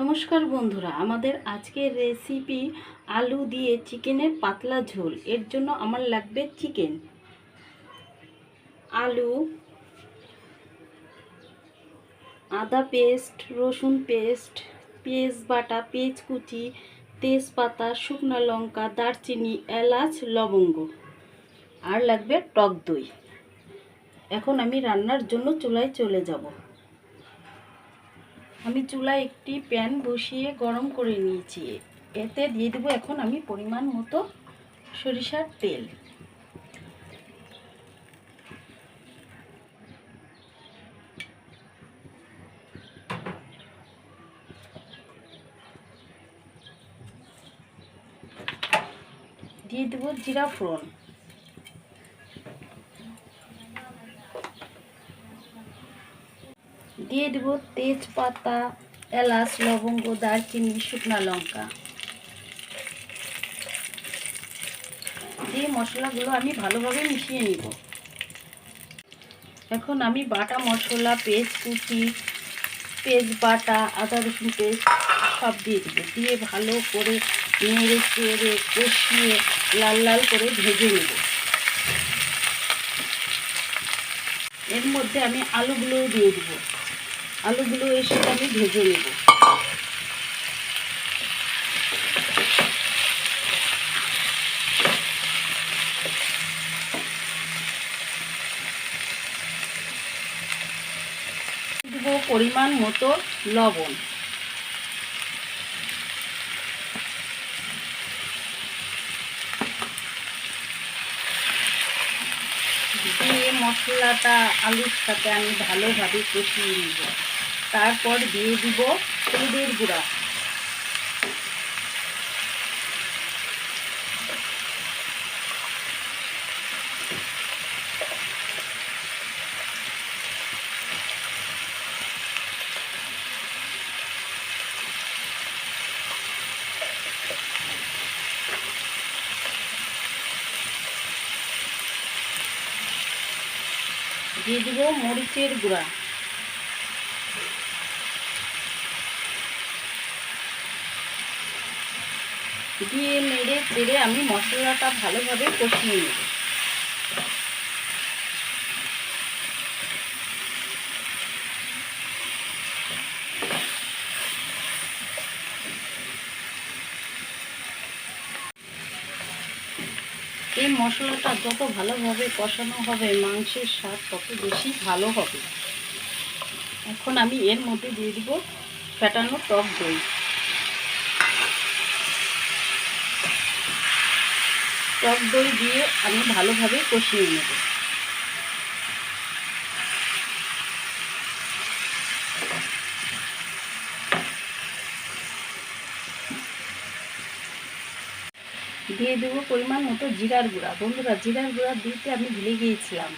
নমস্কার বন্ধুরা, আমাদের আজকের রেসিপি আলু দিয়ে চিকেনের পাতলা ঝোল। এর জন্য আমার লাগবে চিকেন আলু, আদা পেস্ট রসুন পেস্ট পেঁয়াজ বাটা, পেঁয়াজ কুচি, তেজপাতা, শুকনো লঙ্কা, দারচিনি, এলাচ, লবঙ্গ। আর লাগবে টক দই। এখন আমি রান্নার জন্য চুলায় চলে যাব। আমি চুলায় একটি প্যান বসিয়ে গরম করে নিয়েছি। এতে দিয়ে দেবো এখন আমি পরিমাণ মতো সরিষার তেল। দিয়ে দেবো জিরা ফোড়ন। দিয়ে দেব তেজপাতা, এলাচ, লবঙ্গ, দারচিনি, শুকনা লঙ্কা। দিয়ে মশলাগুলো আমি ভালোভাবে মিশিয়ে নিব। এখন আমি বাটা মশলা পেস্ট কুচি পেস্ট বাটা, আদা রসুন পেস্ট সব দিয়ে দেবো। দিয়ে ভালো করে নেড়ে চেড়ে কষিয়ে লাল লাল করে ভেজে নেব। এর মধ্যে আমি আলুগুলোও দিয়ে দেবো। আলুগুলো এসে আমি ভেজে নেব। পরিমাণ মতো লবণ। দিয়ে মশলাটা আলুর সাথে আমি ভালোভাবে কষিয়ে নিব। তারপর দিয়ে দিব হলুদের গুঁড়া। দিয়ে দিব মরিচের গুঁড়া। দিয়ে নেড়ে চেড়ে আমি মশলাটা ভালোভাবে কষিয়ে নেব। এই মশলাটা যত ভালোভাবে কষানো হবে, মাংসের স্বাদ তত বেশি ভালো হবে। এখন আমি এর মধ্যে দিয়ে দিব ফেটানো টক দই। টক দই দিয়ে আমি ভালোভাবে কষিয়ে নেব। দিয়ে দেবো পরিমাণ মতো জিরার গুঁড়া। বন্ধুরা, জিরার গুঁড়া দিতে আমি ভুলে গিয়েছিলাম।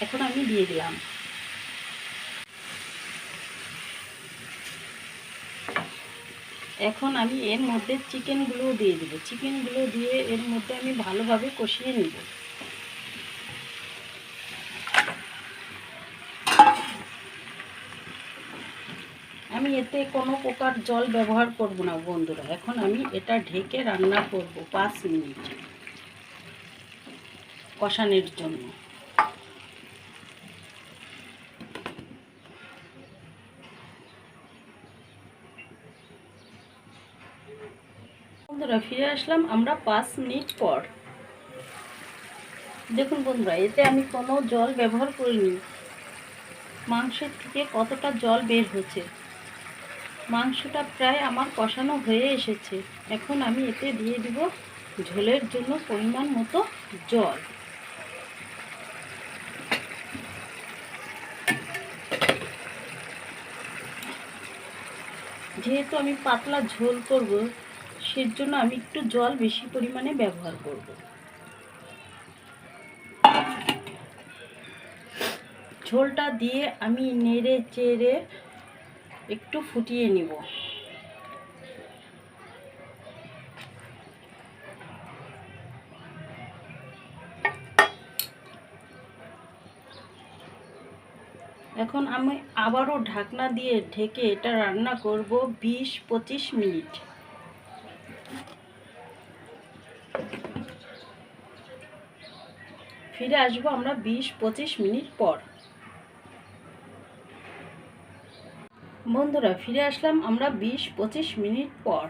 এখন আমি দিয়ে দিলাম। এখন আমি এর মধ্যে চিকেনগুলোও দিয়ে দেবো। চিকেনগুলো দিয়ে এর মধ্যে আমি ভালোভাবে কষিয়ে নেব। আমি এতে কোনো প্রকার জল ব্যবহার করব না বন্ধুরা। এখন আমি এটা ঢেকে রান্না করব পাঁচ মিনিট কষানোর জন্য। বন্ধুরা ফিরে আসলাম আমরা পাঁচ মিনিট পর। দেখুন বন্ধুরা, এতে আমি কোনো জল ব্যবহার করিনি। মাংসের থেকে কতটা জল বের হচ্ছে মাংসটা প্রায় আমার কষানো হয়ে এসেছে। এখন আমি এতে দিয়ে দিব ঝোলের জন্য পরিমাণ মতো জল। যেহেতু আমি পাতলা ঝোল করব সের জন্য আমি একটু জল বেশি পরিমাণে ব্যবহার করব। ঝোলটা দিয়ে আমি নেড়ে চেড়ে একটু ফুটিয়ে নিব। এখন আমি আবারও ঢাকনা দিয়ে ঢেকে এটা রান্না করব বিশ পঁচিশ মিনিট। ফিরে আসব আমরা বিশ পঁচিশ মিনিট পর। বন্ধুরা, ফিরে আসলাম আমরা বিশ পঁচিশ মিনিট পর।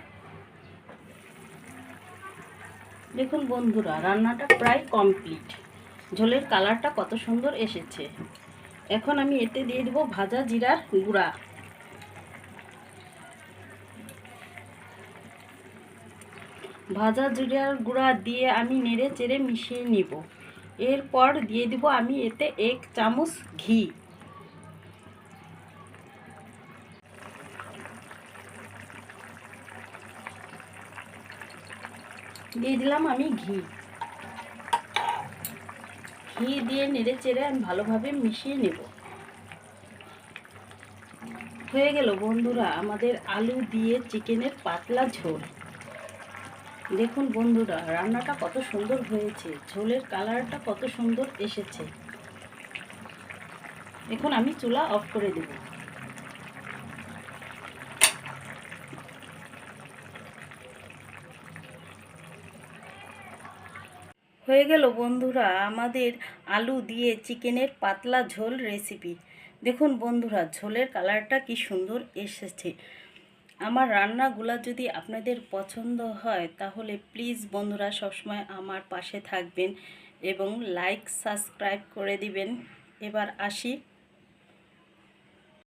দেখুন বন্ধুরা, রান্নাটা প্রায় কমপ্লিট। ঝোলের কালারটা কত সুন্দর এসেছে। এখন আমি এতে দিয়ে দেবো ভাজা জিরার গুঁড়া। ভাজা জিরার গুঁড়া দিয়ে আমি নেড়ে চেড়ে মিশিয়ে নিব। এরপর দিয়ে দিব আমি এতে এক চামচ ঘি। দিয়ে দিলাম আমি ঘি। ঘি দিয়ে নেড়ে চেড়ে আমি ভালোভাবে মিশিয়ে নেব। হয়ে গেল বন্ধুরা, আমাদের আলু দিয়ে চিকেনের পাতলা ঝোল। দেখুন বন্ধুরা, রান্নাটা কত সুন্দর হয়েছে, ঝোলের কালারটা কত সুন্দর এসেছে। এখন আমি চুলা অফ করে দেব। হয়ে গেল বন্ধুরা আমাদের আলু দিয়ে চিকেনের পাতলা ঝোল রেসিপি দেখুন বন্ধুরা, ঝোলের কালারটা কি সুন্দর এসেছে। আমার রান্নাগুলো যদি আপনাদের পছন্দ হয়, তাহলে প্লিজ বন্ধুরা সবসময় আমার পাশে থাকবেন এবং লাইক সাবস্ক্রাইব করে দিবেন। এবার আসি